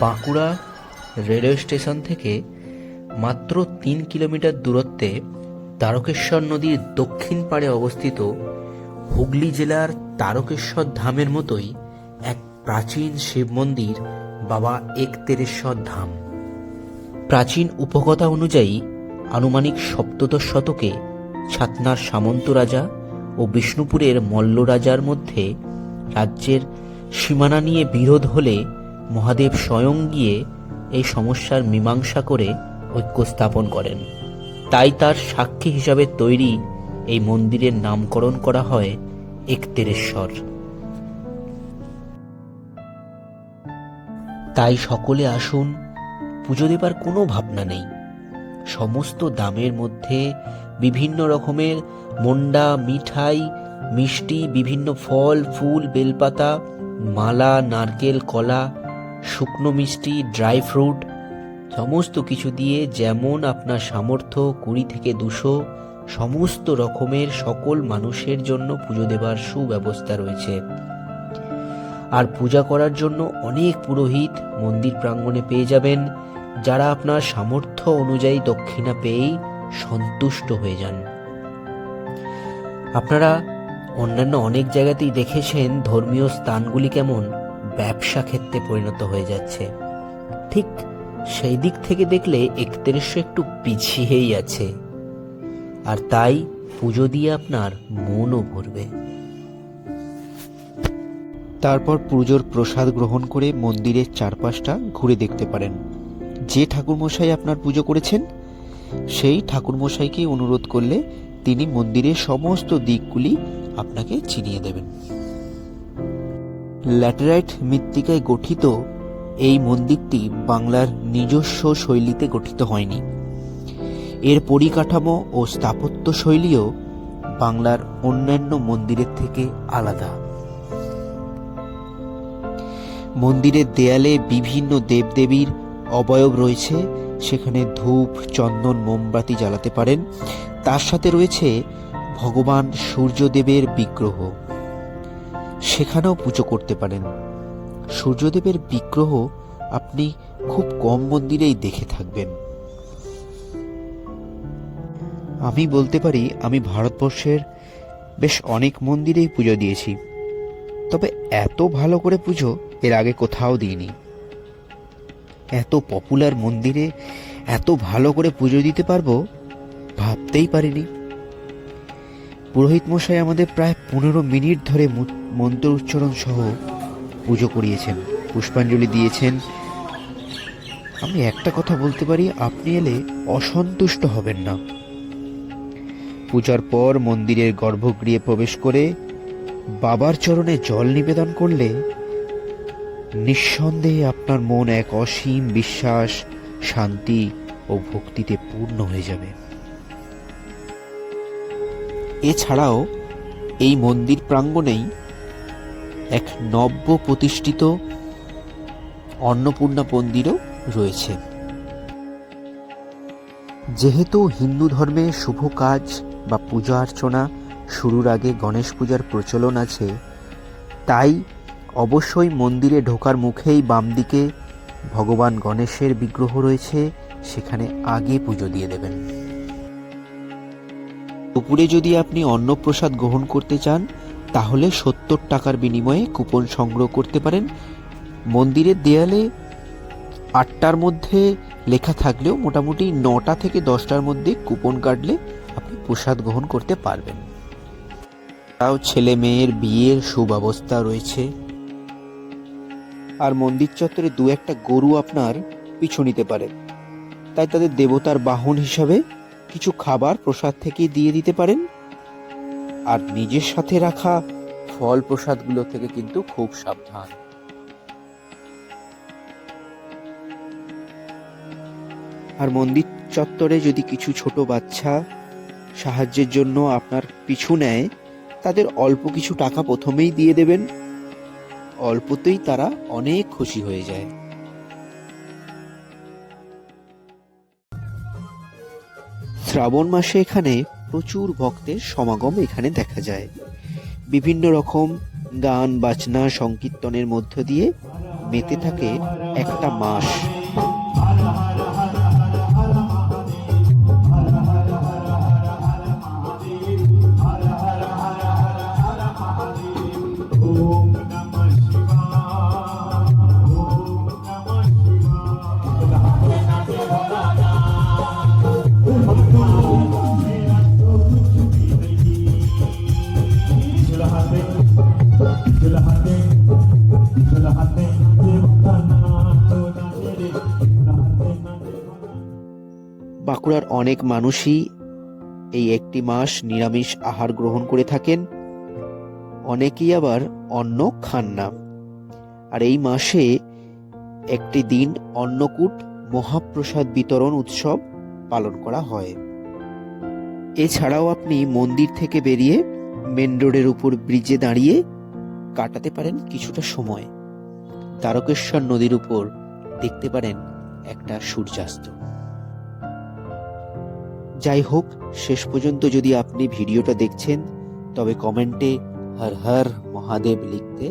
Bankura railway station থেকে মাত্র তিন কিলোমিটার দূরত্বে তারকেশ্বর নদীর দক্ষিণ পাড়ে অবস্থিত হুগলি জেলার তারকেশ্বর ধামের মতোই এক প্রাচীন শিব মন্দির বাবা একতেরেশ্বর ধাম। প্রাচীন উপকথা অনুযায়ী আনুমানিক সপ্তদশ শতকে ছাতনার সামন্ত রাজা ও বিষ্ণুপুরের মল্ল রাজার মধ্যে রাজ্যের সীমানা নিয়ে বিরোধ হলে মহাদেব স্বয়ং গিয়ে এই সমস্যার মীমাংসা করে ঐক্য স্থাপন করেন। তাই তার সাক্ষী হিসাবে তৈরি এই মন্দিরের নামকরণ করা হয় একতেরেশ্বর। তাই সকলে আসুন, পুজো দেবার কোনো ভাবনা নেই। সমস্ত দামের মধ্যে বিভিন্ন রকমের মন্ডা, মিঠাই, মিষ্টি, বিভিন্ন ফল, ফুল, বেলপাতা, মালা, নারকেল, কলা শুকনো মিষ্টি ড্রাই ফ্রুট সমস্ত কিছু দিয়ে যেমন আপনার সামর্থ্য, কুড়ি থেকে দুশো, সমস্ত রকমের সকল মানুষের জন্য পুজো দেবার সুব্যবস্থা রয়েছে। আর পূজা করার জন্য অনেক পুরোহিত মন্দির প্রাঙ্গণে পেয়ে যাবেন, যারা আপনার সামর্থ্য অনুযায়ী দক্ষিণা পেয়েই সন্তুষ্ট হয়ে যান। আপনারা অন্যান্য অনেক জায়গাতেই দেখেছেন ধর্মীয় স্থানগুলি কেমন? ব্যবসা ক্ষেত্রে পরিণত হয়ে যাচ্ছে। ঠিক সেই দিক থেকে দেখলে একত্রিশশো একটু পিছিয়েই আছে। আর তাই পুজো দিয়ে আপনার মনও ভরবে। তারপর পুজোর প্রসাদ গ্রহণ করে মন্দিরের চারপাশটা ঘুরে দেখতে পারেন। যে ঠাকুরমশাই আপনার পুজো করেছেন, সেই ঠাকুরমশাইকে অনুরোধ করলে তিনি মন্দিরের সমস্ত দিকগুলি আপনাকে চিনিয়ে দেবেন। ল্যাটেরাইট মৃত্তিকায় গঠিত এই মন্দিরটি বাংলার নিজস্ব শৈলীতে গঠিত হয়নি। এর পরিকাঠামো ও স্থাপত্য শৈলীও বাংলার অন্যান্য মন্দিরের থেকে আলাদা। মন্দিরের দেয়ালে বিভিন্ন দেবদেবীর অবয়ব রয়েছে, সেখানে ধূপ, চন্দন, মোমবাতি জ্বালাতে পারেন। তার সাথে রয়েছে ভগবান সূর্যদেবের বিগ্রহ। সেখানেও পুজো করতে পারেন। সূর্যদেবের বিগ্রহ আপনি খুব কম মন্দিরেই দেখে থাকবেন। আমি বলতে পারি, আমি ভারতবর্ষের বেশ অনেক মন্দিরেই পুজো দিয়েছি। তবে এত ভালো করে পুজো এর আগে কোথাও দিইনি। এত পপুলার মন্দিরে এত ভালো করে পুজো দিতে পারব, ভাবতেই পারিনি। পুরোহিত মশাই আমাদের প্রায় পনেরো মিনিট ধরে মন্ত্র উচ্চারণ সহ পুজো করিয়েছেন, পুষ্পাঞ্জলি দিয়েছেন। আমি একটা কথা বলতে পারি, আপনি এলে অসন্তুষ্ট হবেন না। পূজার পর মন্দিরের গর্ভগৃহে প্রবেশ করে বাবার চরণে জল নিবেদন করলে নিঃসন্দেহে আপনার মন এক অসীম বিশ্বাস, শান্তি ও ভক্তিতে পূর্ণ হয়ে যাবে। এছাড়াও এই মন্দির প্রাঙ্গণেই এক নব্য প্রতিষ্ঠিত অন্নপূর্ণা মন্দিরও রয়েছে। যেহেতু হিন্দু ধর্মে শুভ কাজ বা পূজা অর্চনা শুরুর আগে গণেশ পূজার প্রচলন আছে, তাই অবশ্যই মন্দিরে ঢোকার মুখেই বাম দিকে ভগবান গণেশের বিগ্রহ রয়েছে, সেখানে আগে পুজো দিয়ে দেবেন। দুপুরে যদি আপনি অন্নপ্রসাদ গ্রহণ করতে চান, তাহলে সত্তর টাকার বিনিময়ে কুপন সংগ্রহ করতে পারেন। মন্দিরের দেয়ালে আটটার মধ্যে লেখা থাকলেও মোটামুটি নটা থেকে দশটার মধ্যে কুপন কাটলে আপনি প্রসাদ গ্রহণ করতে পারবেন। তাও ছেলে মেয়ের বিয়ের সুব্যবস্থা রয়েছে। আর মন্দির চত্বরে দু একটা গরু আপনার পিছু নিতে পারে। তাই তাদের দেবতার বাহন হিসাবে কিছু খাবার প্রসাদ থেকে দিয়ে দিতে পারেন। আর নিজের সাথে রাখা ফল প্রসাদগুলো থেকে কিন্তু খুব সাবধান। আর মন্দির চত্বরে যদি কিছু ছোট বাচ্চা সাহায্যের জন্য আপনার পিছু নেয়, তাদের অল্প কিছু টাকা প্রথমেই দিয়ে দেবেন। অল্পতেই তারা অনেক খুশি হয়ে যায়। শ্রাবণ মাসে এখানে প্রচুর ভক্তের সমাগম এখানে দেখা যায়। বিভিন্ন রকম গান, বাজনা, সংকীর্তনের মধ্য দিয়ে মেতে থাকে একটা মাস। বাঁকুড়ার অনেক মানুষই এই একটি মাস নিরামিষ আহার গ্রহণ করে থাকেন। অনেকেই আবার অন্ন খান না। আর এই মাসে একটি দিন অন্নকূট মহাপ্রসাদ বিতরণ উৎসব পালন করা হয়। এছাড়াও আপনি মন্দির থেকে বেরিয়ে মেন রোডের উপর ব্রিজে দাঁড়িয়ে কাটাতে পারেন কিছুটা সময়। দ্বারকেশ্বর নদীর উপর দেখতে পারেন একটা সূর্যাস্ত। যাই হোক শেষ পর্যন্ত যদি আপনি ভিডিওটা দেখছেন তবে কমেন্টে হর হর মহাদেব লিখতে।